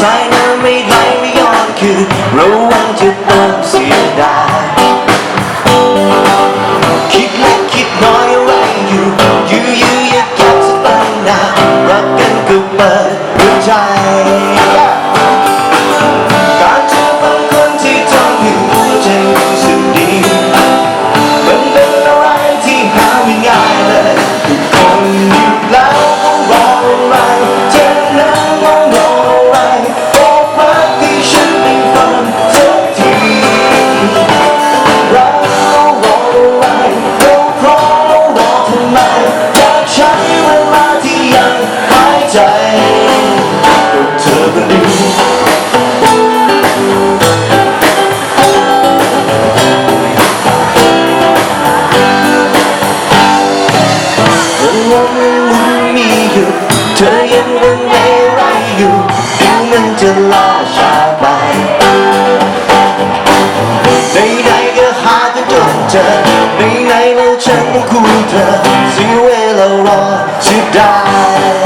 สายน้ำไม่ไหลไม่ย้อนคืนระวังจะน้ำเสียดายคิดเล็กคิดน้อยอะไรอยู่ยื้อยื้อยากยักสัตั้งนารักกันก็เปิดหัวใจ เธอก็รู้เธอยังวนในไรอยู่ยังมันจะล่าชาไปในไหนก็หาจนจเจอในไหนแล้วฉันต้อคู่เธอเสีเวลารอชิได้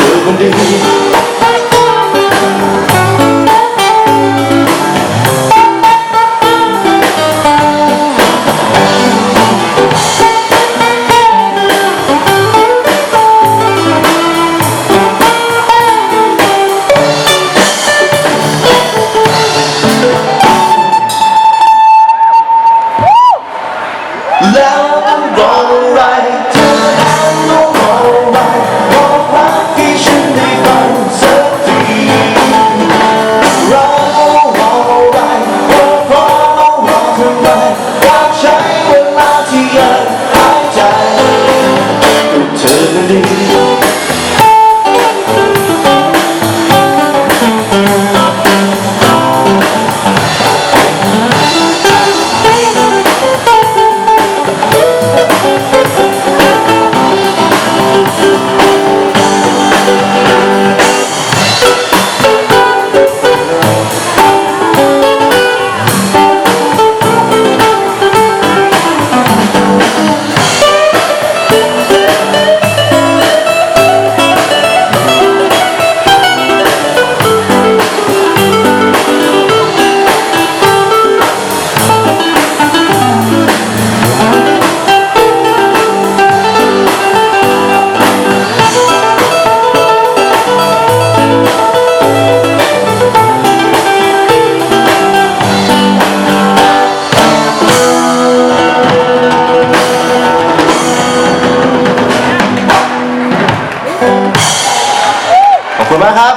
กั มากครับ